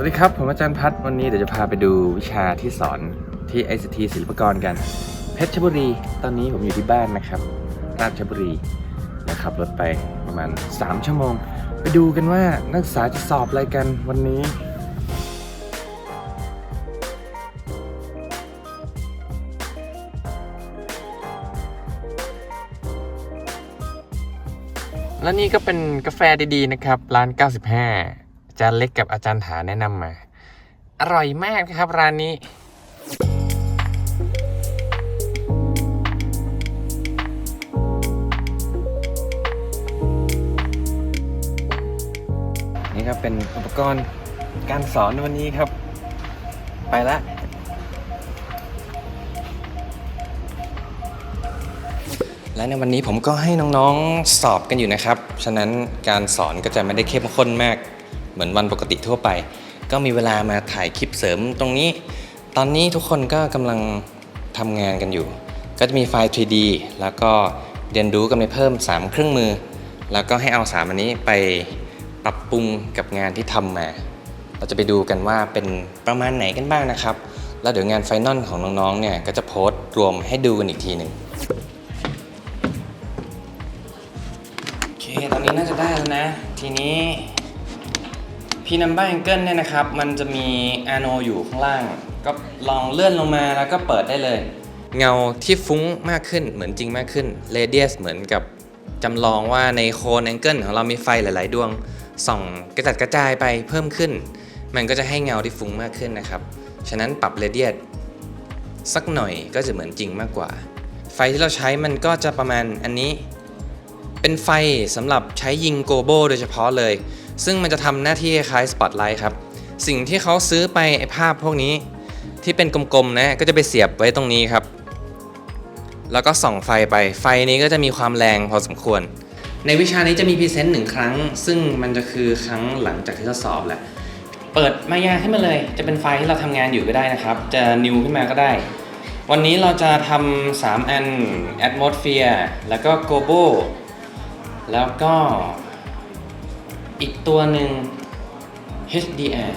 สวัสดีครับ ผมอาจารย์พัฒน์วันนี้เดี๋ยวจะพาไปดูวิชาที่สอนที่ ICT ศิลปากรกัน เพชรบุรี ตอนนี้ผมอยู่ที่บ้านนะครับ ราชบุรีนะครับรถไปประมาณ 3 ชั่วโมง ไปดูกันว่านักศึกษาจะสอบอะไรกันวันนี้และนี่ก็เป็นกาแฟดีๆนะครับ ร้าน 95อา จารย์เล็กกับอาจารย์ถาแนะนำมา อร่อยมากครับร้านนี้ นี่ครับเป็นอุปกรณ์การสอนในวันนี้ครับ ไปละและในวันนี้ผมก็ให้น้องๆสอบกันอยู่นะครับ ฉะนั้นการสอนก็จะไม่ได้เข้มข้นมาก เหมือนวันปกติทั่วไป ก็มีเวลามาถ่ายคลิปเสริมตรงนี้ ตอนนี้ทุกคนก็กำลังทำงานกันอยู่ ก็จะมีไฟล์ 3D แล้วก็เรียนรู้กันไปเพิ่ม 3 เครื่องมือ แล้วก็ให้เอาสามอันนี้ไปปรับปรุงกับงานที่ทำมา เราจะไปดูกันว่าเป็นประมาณไหนกันบ้างนะครับ แล้วเดี๋ยวงานไฟนอลของน้องๆเนี่ยก็จะโพสต์รวมให้ดูกันอีกทีหนึ่งโอเค ตอนนี้น่าจะได้แล้วนะ ทีนี้ P number angle เนี่ยนะครับ มันจะมี R no อยู่ข้างล่าง ก็ลองเลื่อนลงมาแล้วก็เปิดได้เลย เงาที่ฟุ้งมากขึ้นเหมือนจริงมากขึ้น radius เหมือนกับจำลองว่าในโคน angle ของเรามีไฟหลาย ๆ ดวงส่องกระจัดกระจายไปเพิ่มขึ้น มันก็จะให้เงาที่ฟุ้งมากขึ้นนะครับ ฉะนั้นปรับ radius สักหน่อยก็จะเหมือนจริงมากกว่า ไฟที่เราใช้มันก็จะประมาณอันนี้ เป็นไฟสำหรับใช้ยิงโกโบโดยเฉพาะเลย ซึ่งมันจะทำหน้าที่คล้ายสปอตไลท์ครับ สิ่งที่เขาซื้อไปไอภาพพวกนี้ ที่เป็นกลมๆนะก็จะไปเสียบไว้ตรงนี้ครับ แล้วก็ส่องไฟไปไฟนี้ก็จะมีความแรงพอสมควร ในวิชานี้จะมีพรีเซนต์หนึ่งครั้ง ซึ่งมันจะคือครั้งหลังจากที่เราสอบแหละเปิดมายาขึ้นมาเลย จะเป็นไฟล์ที่เราทำงานอยู่ก็ได้นะครับ จะนิวขึ้นมาก็ได้ วันนี้เราจะทำ3อัน atmosphere แล้วก็ gobo แล้วก็อีกตัวหนึ่ง HDR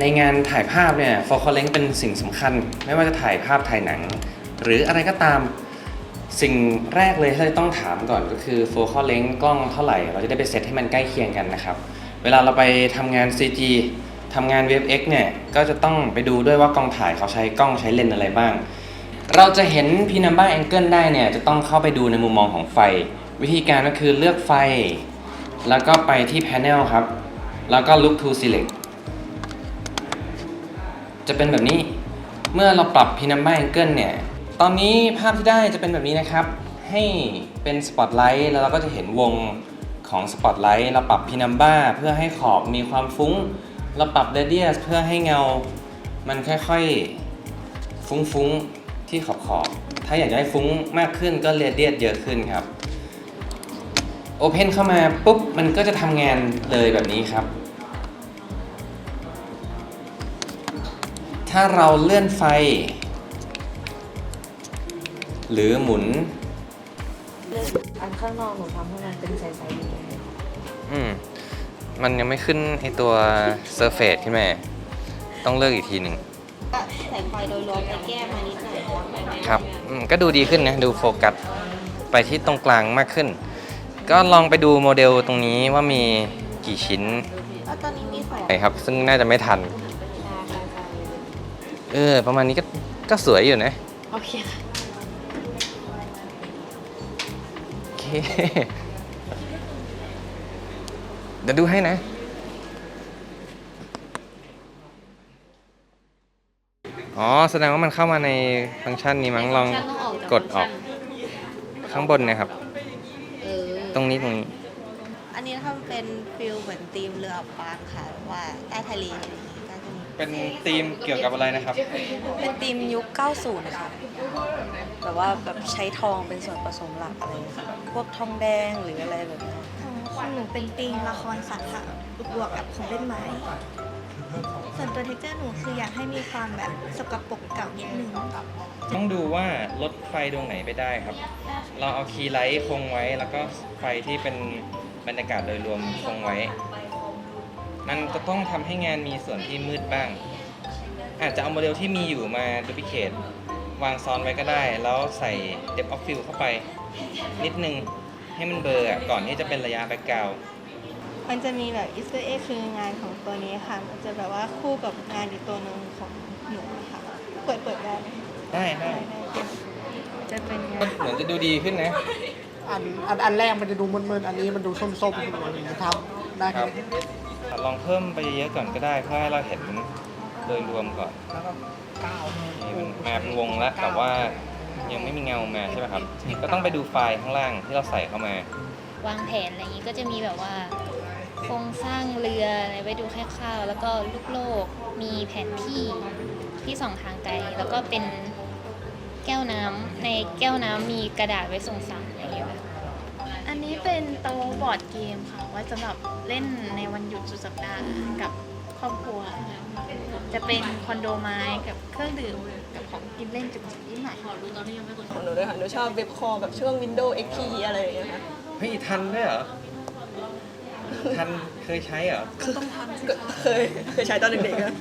ในงานถ่ายภาพเนี่ย focal length เป็นสิ่งสำคัญ ไม่ว่าจะถ่ายภาพถ่ายหนัง หรืออะไรก็ตามสิ่งแรกเลยที่เราต้องถามก่อนก็คือ focal length กล้องเท่าไหร่ เราจะได้ไปเซตให้มันใกล้เคียงกันนะครับ เวลาเราไปทำงาน CG ทำงาน VFX เนี่ยก็จะต้องไปดูด้วยว่ากล้องถ่ายเขาใช้กล้องใช้เลนส์อะไรบ้าง เราจะเห็น P number angle ได้เนี่ยจะต้องเข้าไปดูในมุมมองของไฟ วิธีการก็คือเลือกไฟ แล้วก็ไปที่ panel ครับ แล้วก็ look to select จะเป็นแบบนี้ เมื่อเราปรับ P number angle เนี่ย ตอนนี้ภาพที่ได้จะเป็นแบบนี้นะครับ ให้เป็น spotlight แล้วเราก็จะเห็นวงของ spotlight เราปรับ P number เพื่อให้ขอบมีความฟุ้ง เราปรับ radius เพื่อให้เงา มันค่อยๆ ฟุ้งๆ ที่ขอบขอบๆถ้าอยากจะให้ฟุ้งมากขึ้นก็ radius เยอะขึ้นครับ Open เข้ามาปุ๊บมันก็จะทำงานเลยแบบนี้ครับ ถ้าเราเลื่อนไฟ หรือหมุน อันข้างนอกหนูทำให้มันเป็นใสๆอยู่ตรงนี้อืม มันยังไม่ขึ้นไอตัว Surface ขึ้นมาต้องเลือกอีกทีหนึ่งก็แสงไฟโดยรวมจะแก้มานิดหน่อยครับอืมก็ดูดีขึ้นนะ ดูโฟกัส ไปที่ตรงกลางมากขึ้น ก็ลองไปดูโมเดลตรงนี้ว่ามีกี่ชิ้นแล้วตอนนี้มีสองไหนครับ ซึ่งน่าจะไม่ทัน เออ ประมาณนี้ก็ก็สวยอยู่นะ โอเคค่ะโอเค เดี๋ยวดูให้นะ อ๋อ แสดงว่ามันเข้ามาในฟังก์ชันนี้มั้งลองกดออกข้างบนเนะครับเออ ตรงนี้ตรงนี้ อันนี้ถ้าเป็นฟิลเหมือนธีมเรืออับปางค่ะว่าใต้ทะเลอะไรอย่างงี้ก็จะมีเป็นธีมเกี่ยวกับอะไรนะครับ เป็นธีมยุค 90ค่ะแบบว่าแบบใช้ทองเป็นส่วนผสมหลักอะไรอย่างเงี้ยค่ะพวกทองแดงหรืออะไรแบบนี้ของหนูเป็นธีมละครสัตว์ค่ะบวกกับของเล่นไม้ ส่วนตัวเทคเจอร์หนูคืออยากให้มีความแบบสกปรกเก่านิดนึง ต้องดูว่าลดไฟดวงไหนไปได้ครับ เราเอาคีย์ไลท์คงไว้ แล้วก็ไฟที่เป็นบรรยากาศโดยรวมคงไว้ มันจะต้องทำให้งานมีส่วนที่มืดบ้าง อาจจะเอาโมเดลที่มีอยู่มาดูพิเคทวางซ้อนไว้ก็ได้ แล้วใส่ depth of field เข้าไป นิดนึงให้มันเบลอร์ก่อนที่จะเป็นระยะแบ็กกราวมันจะมีแบบอิสเตอร์เอ็กคืองานของตัวนี้ค่ะ มันจะแบบว่าคู่กับงานอีกตัวหนึ่งของหนูค่ะ เปิดเปิดได้ ไหมได้ได้จะเป็นงาก็นเหมือนจะดูดีขึ้นนะอันอันอันแรกมันจะดูมึนๆอันนี้มันดูส้มๆขึ้นมาอย่างนี้ครับ ได้คครัรับบลองเพิ่มไปเยอะๆก่อนก็ได้เพื่อให้เราเห็นโดยรวมก่อนแล้วก็ก้าวนี่มันมาเป็นวงแล้วแต่ว่ายังไม่มีเงามาใช่ไหมครับ ก็ต้องไปดูไฟล์ข้างล่างที่เราใส่เข้ามาวางแผนอะไรอย่างนี้ก็จะมีแบบว่า โครงสร้างเรืออะไรไว้ดูคร่าวๆแล้วก็ลูกโลก มีแผนที่ที่ส่องทางไกล แล้วก็เป็น แก้วน้ำในแก้วน้ำมีกระดาษไว้ส่งสารอะไรอย่างเงี้ยค่ะอันนี้เป็นโต๊ะบอร์ดเกมค่ะไว้สำหรับเล่นในวันหยุดสุดสัปดาห์กับครอบครัวค่ะจะเป็นคอนโดไม้กับเครื่องดื่มกับของกินเล่นจุกจิกนิดหน่อยของหนูด้วยค่ะหนูชอบเว็บคอลแบบช่วง Windows XP อะไรอย่างเงี้ยค่ะเฮ้ยทันด้วยเหรอ ทันเคยใช้เหรอ ก็เคยเคยใช้ตอนเด็กๆนะ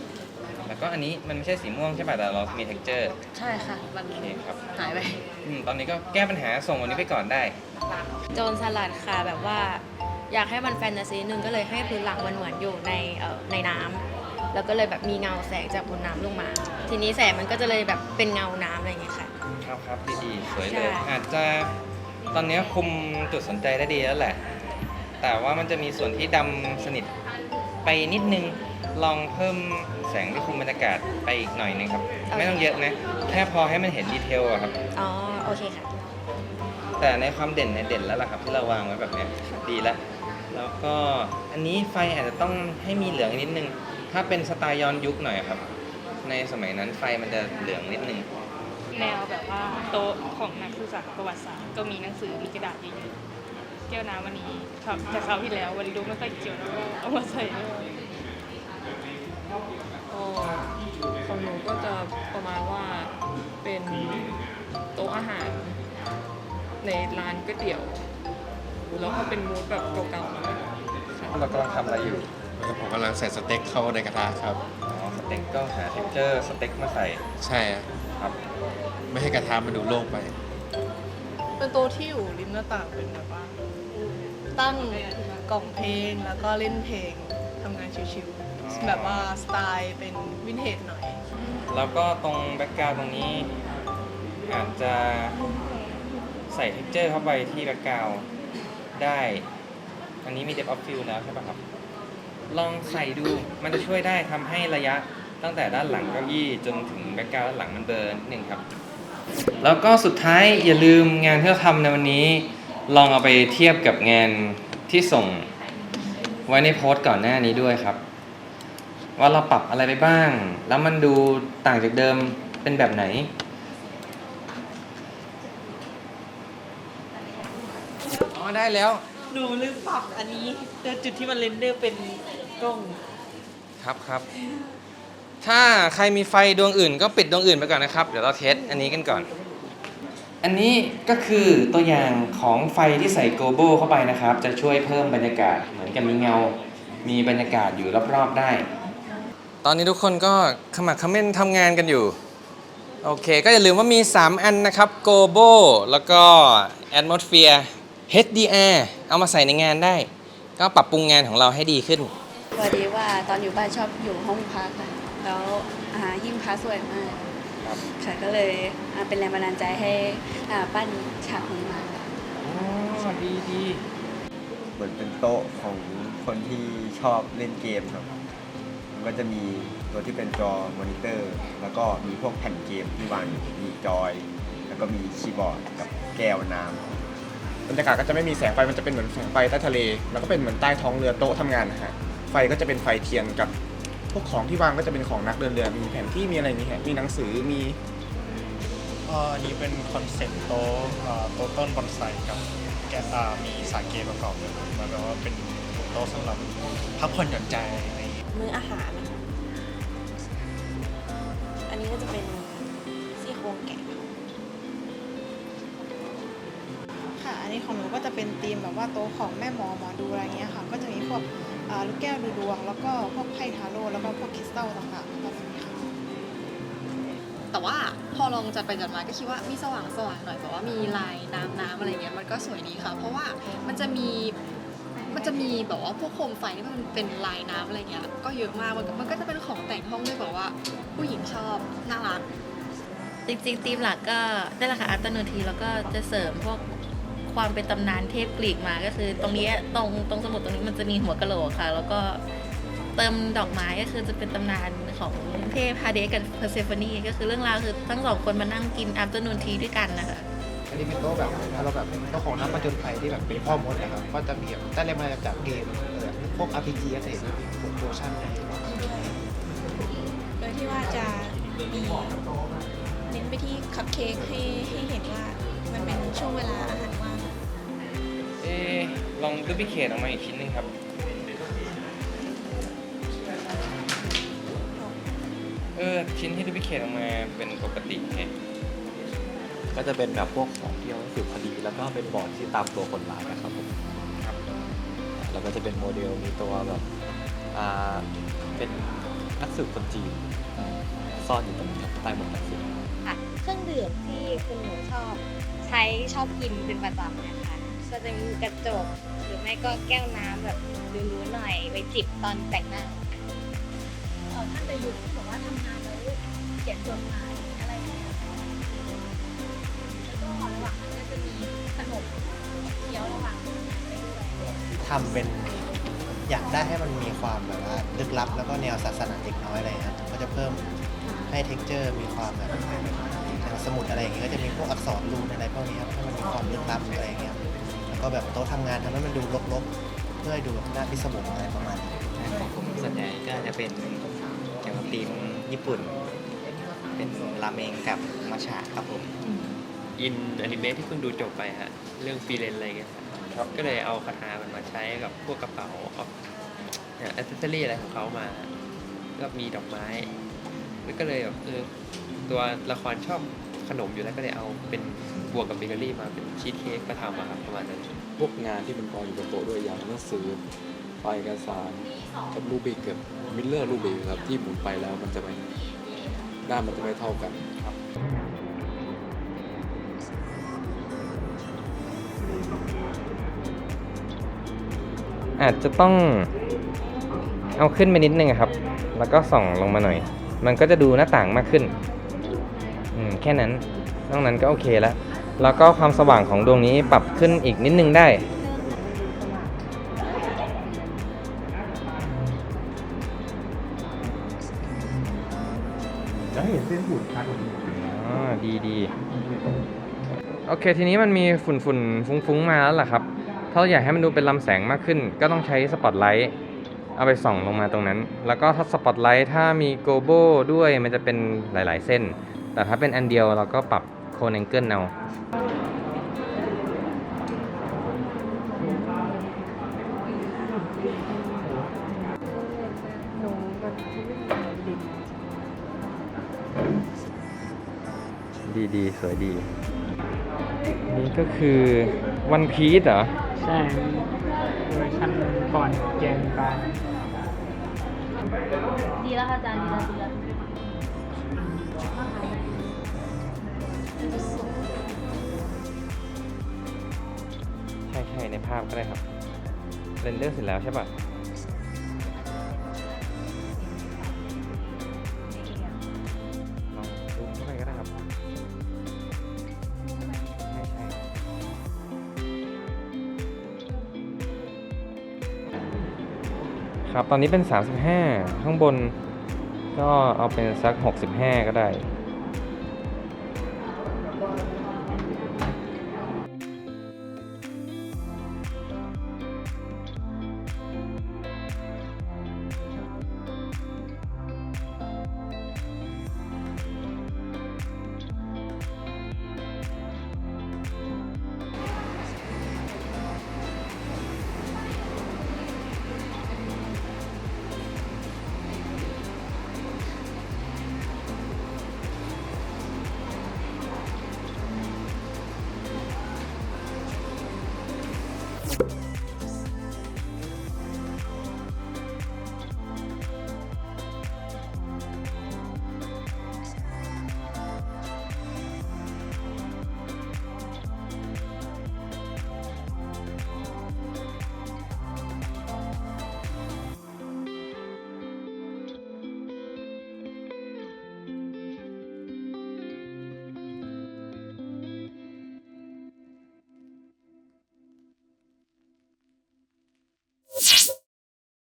แล้วก็อันนี้มันไม่ใช่สีม่วงใช่ป่ะแต่เรามี texture ใช่ค่ะ มันโอเคครับหายไป อืมตอนนี้ก็แก้ปัญหาส่งวันนี้ไปก่อนได้ โจรสลัดค่ะแบบว่า อยากให้มันแฟนตาซีนึงก็เลยให้พื้นหลังมันเหมือนอยู่ในเอ่อในน้ำแล้วก็เลยแบบมีเงาแสงจากบนน้ำลงมา ทีนี้แสงมันก็จะเลยแบบเป็นเงาน้ำอะไรอย่างเงี้ยค่ะ ครับครับดีๆสวยเลย ใช่ อาจจะตอนนี้คุมจุดสนใจได้ดีแล้วแหละ แต่ว่ามันจะมีส่วนที่ดำสนิทไปนิดนึง ลองเพิ่มแสงที่คุมบรรยากาศไปอีกหน่อยนึงครับ ไม่ต้องเยอะนะ แค่พอให้มันเห็นดีเทลอะครับ อ๋อ โอเคค่ะ แต่ในความเด่นเนี่ยเด่นแล้วล่ะครับ ที่เราวางไว้แบบเนี้ยดีแล้ว แล้วก็อันนี้ไฟอาจจะต้องให้มีเหลืองนิดนึง ถ้าเป็นสไตล์ย้อนยุคหน่อยครับ ในสมัยนั้นไฟมันจะเหลืองนิดนึง แนวแบบว่าโต๊ะของนักศึกษาประวัติศาสตร์ก็มีหนังสือมีกระดาษเยอะๆแก้วน้ำวันนี้ครับแต่คราวที่แล้ววันนี้ดูไม่ค่อยเกี่ยวนะก็เอามาใส่ด้วย อาหาร ในร้านก๋วยเตี๋ยว แล้วก็เป็นมูดแบบเก่าๆหน่อยค่ะเรากำลังทำอะไรอยู่ผมกำลังใส่สเต็กเข้าในกระทะครับ อ๋อสเต็กก็หาเท็กเจอร์สเต็กมาใส่ใช่อะครับ ไม่ให้กระทะมันดูโล่งไป เป็นโต๊ะที่อยู่ริมหน้าต่างเป็นแบบว่าตั้งกล่องเพลงแล้วก็เล่นเพลงทำงานชิวๆแบบว่าสไตล์เป็นวินเทจหน่อย แล้วก็ตรงแบ็กกราวด์ตรงนี้ อาจจะใส่เท็กเจอร์เข้าไปที่แบ็กกราวได้ อันนี้มี depth of field แล้วใช่ป่ะครับ ลองใส่ดูมันจะช่วยได้ทำให้ระยะตั้งแต่ด้านหลังเก้าอี้จนถึงแบ็กกราวด์ด้านหลังมันเบลอนิดนึงครับ แล้วก็สุดท้ายอย่าลืมงานที่เราทำในวันนี้ ลองเอาไปเทียบกับงานที่ส่งไว้ในโพสต์ก่อนหน้านี้ด้วยครับ ว่าเราปรับอะไรไปบ้าง แล้วมันดูต่างจากเดิมเป็นแบบไหน อ๋อ ได้แล้ว หนูลืมปรับอันนี้แต่จุดที่มันเรนเดอร์เป็นกล้อง ครับครับ ถ้าใครมีไฟดวงอื่น ก็ปิดดวงอื่นไปก่อนนะครับ เดี๋ยวเราเทสอันนี้กันก่อน อันนี้ก็คือตัวอย่างของไฟที่ใส่โกโบเข้าไปนะครับ จะช่วยเพิ่มบรรยากาศ เหมือนกับมีเงา มีบรรยากาศอยู่รอบๆได้ ตอนนี้ทุกคนก็ขมักเขม้นทำงานกันอยู่ โอเค ก็อย่าลืมว่ามี 3 อันนะครับโกโบแล้วก็ Atmosphere HDR เอามาใส่ในงานได้ ก็ปรับปรุงงานของเราให้ดีขึ้น พอดีว่าตอนอยู่บ้านชอบอยู่ห้องพักค่ะแล้วอาหารหิ้งพระสวยมากครับ ค่ะก็เลยอ่าเป็นแรงบันดาลใจให้อ่าปั้นฉากนี้มาอ๋อดีดีเหมือนเป็นโต๊ะของคนที่ชอบเล่นเกมครับ มันก็จะมีตัวที่เป็นจอมอนิเตอร์ แล้วก็มีพวกแผ่นเกมที่วางอยู่มีจอย แล้วก็มีคีย์บอร์ดกับแก้วน้ำบ รรยากาศก็จะไม่มีแสงไฟมันจะเป็นเหมือนแสงไฟใต้ทะเล แล้วก็เป็นเหมือนใต้ท้องเรือโต๊ะทำงานนะฮะไฟก็จะเป็นไฟเทียนกับ พวกของที่วางก็จะเป็นของนักเดินเรือมีแผนที่มีอะไรอย่างนี้ฮะมีหนังสือมีอันนี้เป็นคอนเซ็ปต์โต๊ะเอ่อโต๊ะต้นบอนไซกับแกะอ่ามีสาเกประกอบด้วยหมันแปลว่าเป็นโต๊ะสำหรับพักผ่อนหย่อนใจในมื้ออาหารนะคะ อันนี้ก็จะเป็น นี้ของหนูก็จะเป็นธีมแบบว่าโต๊ะของแม่หมอหมอดูอะไรเงี้ยค่ะ ก็จะมีพวกลูกแก้วดูดวง แล้วก็พวกไพ่ทาโร่แล้วก็พวกคริสตัลต่างๆประมาณนี้ค่ะแต่ว่าพอลองจัดไปจัดมาก็คิดว่ามีสว่างสว่างหน่อยแบบว่ามีลายน้ำน้ำอะไรเงี้ยมันก็สวยดีค่ะ เพราะว่ามันจะมีมันจะมีแบบว่าพวกโคมไฟที่มันเป็นลายน้ำอะไรเงี้ยก็เยอะมากมันก็มันก็จะเป็นของแต่งห้องด้วยแบบว่า ผู้หญิงชอบน่ารักจริงๆธีมหลักก็ได้ราคาอัตโนทีแล้วก็จะเสริมพวก ความเป็นตำนานเทพกรีกมาก็คือ ตรงนี้ตรงตรงสมุดตรงนี้มันจะมีหัวกะโหลกค่ะ แล้วก็เติมดอกไม้ก็คือจะเป็นตำนานของเทพฮาเดสกับเพอร์เซฟนีก็คือเรื่องราวคือทั้งสองคนมานั่งกินอั t เ r อร์นูนทีด้วยกันนะคะอันนี้เป็นโต๊ะแบบเราแบบโต๊ะของนักประจนภัยที่แบบเป็นพ่อมดนะครับก็จะมีแบบได้แรงบันดาจากเกมพวก RPG อะไรอย่างเงี้ยพวกโปรชั่นอะไรอย่างเงี้ยโดยที่ว่าจะมีเน้นไปที่คัพเค้กให้ให้เห็นว่ามันเป็นช่วงเวลาอาหารว่าง เอ๊ะลองดูพิเคทออกมาอีกชิ้นหนึงครับ เออ ชิ้นที่ดูพิเคทออกมาเป็นปกติไง ก็จะเป็นแบบพวกของที่เอาไว้สืบคดี แล้วก็เป็นบอร์ดที่ตามตัวคนร้ายนะครับผมแล้วก็จะเป็นโมเดลมีตัวแบบอ่าเป็นนักสืบคนจีนซ่อนอยู่ตรงนี้ครับใต้หมวกนักสืบ ค่ะเครื่องดื่มที่คุณหนูชอบ ใช้ชอบกินเป็นประจำนะคะ ก็จะมีกระจก หรือไม่ก็แก้วน้ำแบบรู้ๆหน่อยไว้จิบตอนแต่งหน้า เออท่านประยุทธ์ที่บอกว่าทำงานแล้วเขียนจดหมายอะไรอย่างเงี้ยแล้วก็ระหว่างนั้นก็จะมีขนมเคี้ยวระหว่างไปด้วยทำเป็นอยากได้ให้มันมีความแบบว่าลึกลับ แล้วก็แนวศาสนาเด็กน้อยอะไรครับก็จะเพิ่มให้ t e x t อร์มีความแบบอย่างสมุดอะไรอย่างเงี้ยก็จะมีพวกอักษรรูนอะไรพวกนี้ครับให้มันมีความลึกลับอะไรอย่างเงี้ย ก็แบบโต๊ะทำงานทำให้มันดูรกๆ เพื่อให้ดูแบบน่าพิศวงอะไรประมาณนี้ของผมส่วนใหญ่ก็จะเป็นเกี่ยวกับธีมญี่ปุ่น เป็นราเมงกับมัชฉะครับผมอินอนิเมะที่เพิ่งดูจบไปฮะเรื่องฟรีเลนอะไรเงี้ยครับก็เลยเอาคาถามันมาใช้กับพวกกระเป๋าเอาเนี่ยอ c เซสซอรี่อะไรของเขามา ก็มีดอกไม้ แล้วก็เลยแบบเออตัวละครชอบขนมอยู่แล้วก็เลยเอาเป็น บวกกับเบเกอรี่มาเป็นชีสเค้กก็ทำมาครับประมาณนั้น พวกงานที่มันกองอยู่บนโต๊ะด้วยอย่างหนังสือไฟล์เอกสารกับรูบิกกับมิลเลอร์รูบิกครับที่หมุนไปแล้วมันจะไม่ด้านมันจะไม่เท่ากันครับ อาจจะต้องเอาขึ้นไปนิดนึงอะครับ แล้วก็ส่องลงมาหน่อย มันก็จะดูหน้าต่างมากขึ้น อืม แค่นั้น นอกนั้นก็โอเคแล้ว แล้วก็ความสว่างของดวงนี้ปรับขึ้นอีกนิดนึงได้แล้วเห็นเส้นหุ่นชัดกว่านี้อ๋อดีดีโอเค ทีนี้มันมีฝุ่นฝุ่นฟุ้งฟุ้งๆมาแล้วล่ะครับ ถ้าเราอยากให้มันดูเป็นลำแสงมากขึ้น ก็ต้องใช้สปอตไลท์เอาไปส่องลงมาตรงนั้น แล้วก็ถ้าสปอตไลท์ถ้ามีโกโบด้วยมันจะเป็นหลาย ๆ เส้น แต่ถ้าเป็นอันเดียวเราก็ปรับ โคนแองเกิลเอาดีดีสวยดี นี่ก็คือวันพีซเหรอ ใช่เวอร์ชันก่อนเกมการดีแล้วค่ะอาจารย์ดีแล้วดีแล้ว ช่ในภาพก็ได้ครับเรนเดอร์เสร็จแล้วใช่ปะลองซูมเข้าไปก็ได้ครับใช่ใช่ครับตอนนี้เป็น 35 ข้างบนก็เอาเป็นสัก 65 ก็ได้